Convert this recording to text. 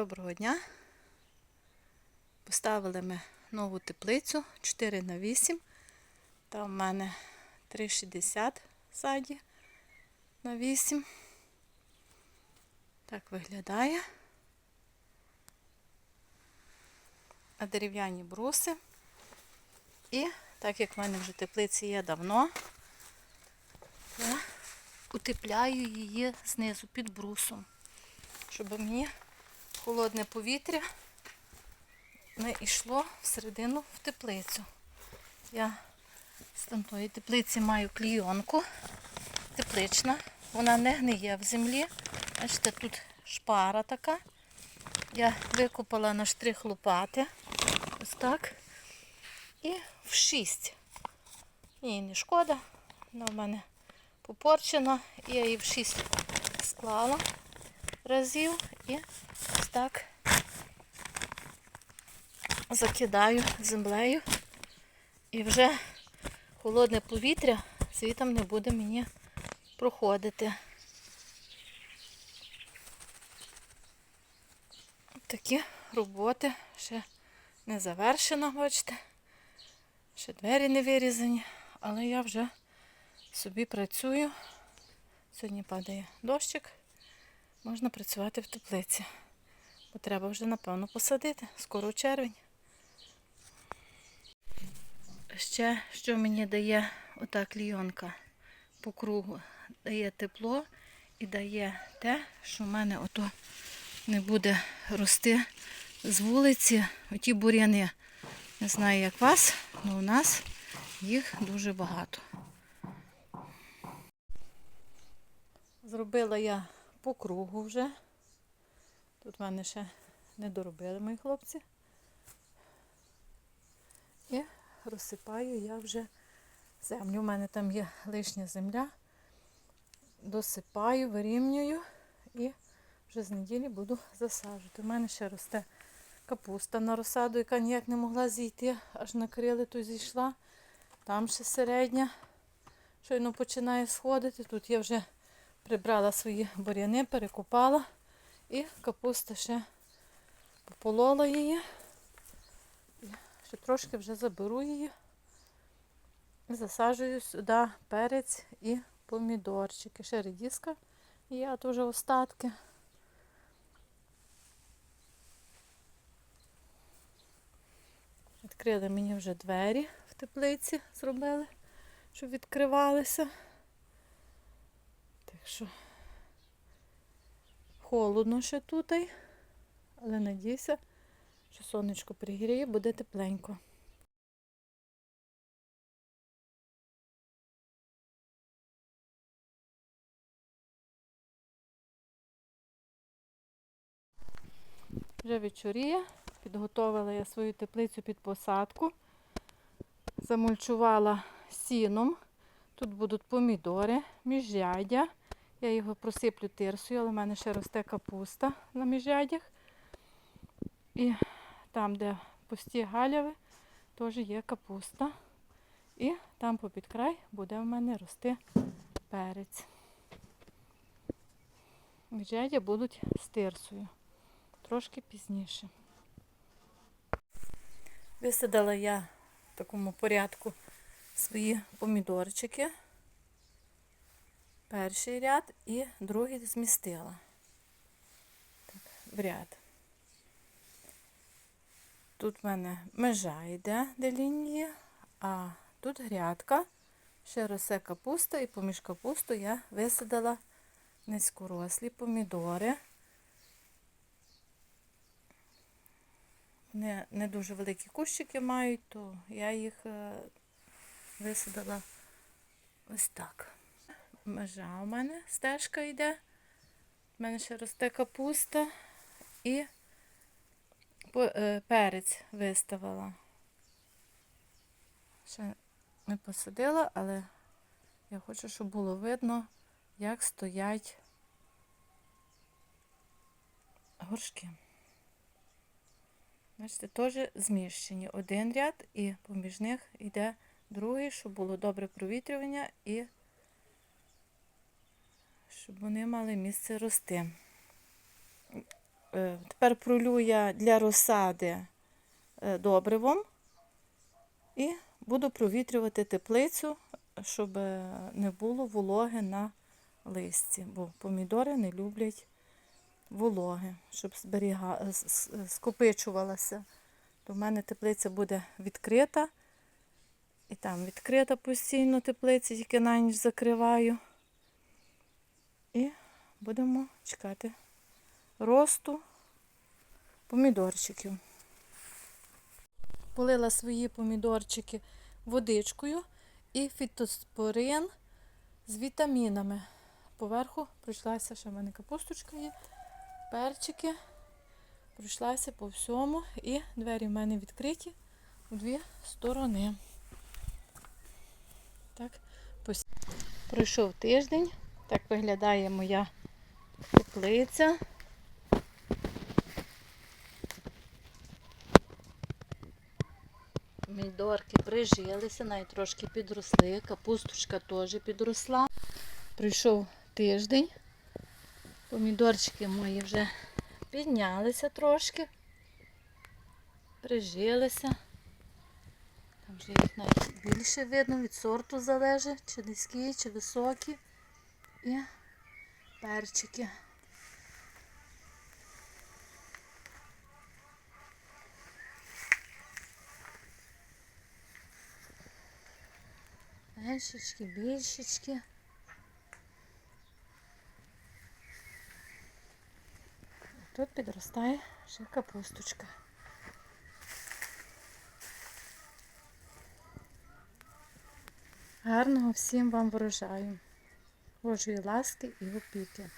Доброго дня. Поставили ми нову теплицю 4 на 8. Там в мене 3,60 саді на 8. Так виглядає. А дерев'яні бруси. І так як в мене вже теплиці є давно, я утепляю її знизу під брусом, щоб мені холодне повітря не йшло всередину в теплицю. Я з тамтої теплиці маю клійонку теплична. Вона не гниє в землі. Бачите, тут шпара така. Я викопала на штрих лопати. Ось так. І в шість. Їй не шкода. Вона в мене попорчена. Я її в шість склала разів і так закидаю землею. І вже холодне повітря звітом не буде мені проходити. Такі роботи ще не завершено, бачите. Ще двері не вирізані, але я вже собі працюю. Сьогодні падає дощик, можна працювати в теплиці. Треба вже, напевно, посадити. Скоро червень. Ще, що мені дає ота клійонка по кругу, дає тепло і дає те, що в мене ото не буде рости з вулиці оті бур'яни. Не знаю, як вас, але у нас їх дуже багато. Зробила я по кругу вже. Тут в мене ще не доробили мої хлопці. І розсипаю я вже землю. У мене там є лишня земля. Досипаю, вирівнюю і вже з неділі буду засаджувати. У мене ще росте капуста на розсаду, яка ніяк не могла зійти, аж накрили, то зійшла. Там ще середня. Щойно починає сходити. Тут я вже прибрала свої бур'яни, перекопала. І капуста ще пополола її. Ще трошки вже заберу її. Засаджую сюди перець і помідорчики. Ще редіска є, а вже остатки. Відкрили мені вже двері в теплиці, зробили, щоб відкривалися. Так що холодно ще тут, але надіюся, що сонечко пригріє, буде тепленько. Вже вечоріє, підготовила я свою теплицю під посадку, замульчувала сіном. Тут будуть помідори, міжрядя. Я його просиплю тирсою, але в мене ще росте капуста на міжрядях. І там, де пусті галяви, теж є капуста. І там попід край буде в мене рости перець. Міжрядя будуть з тирсою. Трошки пізніше. Висадила я в такому порядку свої помідорчики. Перший ряд і другий змістила так, в ряд. Тут в мене межа йде, де лінії, а тут грядка, ще росе капуста, і поміж капусту я висадила низькорослі помідори. Не, не дуже великі кущики мають, то я їх е, висадила ось так межа у мене стежка йде. У мене ще росте капуста і перець виставила. Ще не посадила, але я хочу, щоб було видно, як стоять горшки. Бачите, теж зміщені один ряд і поміж них йде другий, щоб було добре провітрювання і щоб вони мали місце рости. Е, Тепер пролю я для розсади е, добривом і буду провітрювати теплицю, щоб е, не було вологи на листі, бо помідори не люблять вологи, щоб зберіга... скопичувалася. То в мене теплиця буде відкрита. І там відкрита постійно теплиця, тільки на ніч закриваю. І будемо чекати росту помідорчиків. Полила свої помідорчики водичкою і фітоспорин з вітамінами. Поверху пройшлася, ще в мене капусточка є, перчики. Пройшлася по всьому і двері в мене відкриті у дві сторони. Так, пройшов тиждень. Так виглядає моя теплиця. Помідорки прижилися, навіть трошки підросли. Капусточка теж підросла. Прийшов тиждень. Помідорчики мої вже піднялися трошки. Прижилися. Там вже їх навіть більше видно, від сорту залежить, чи низькі, чи високі. І перчики. Меншечки, більшечки. Тут підростає ще капусточка. Гарного всім вам врожаю. Божої ласки і опіки.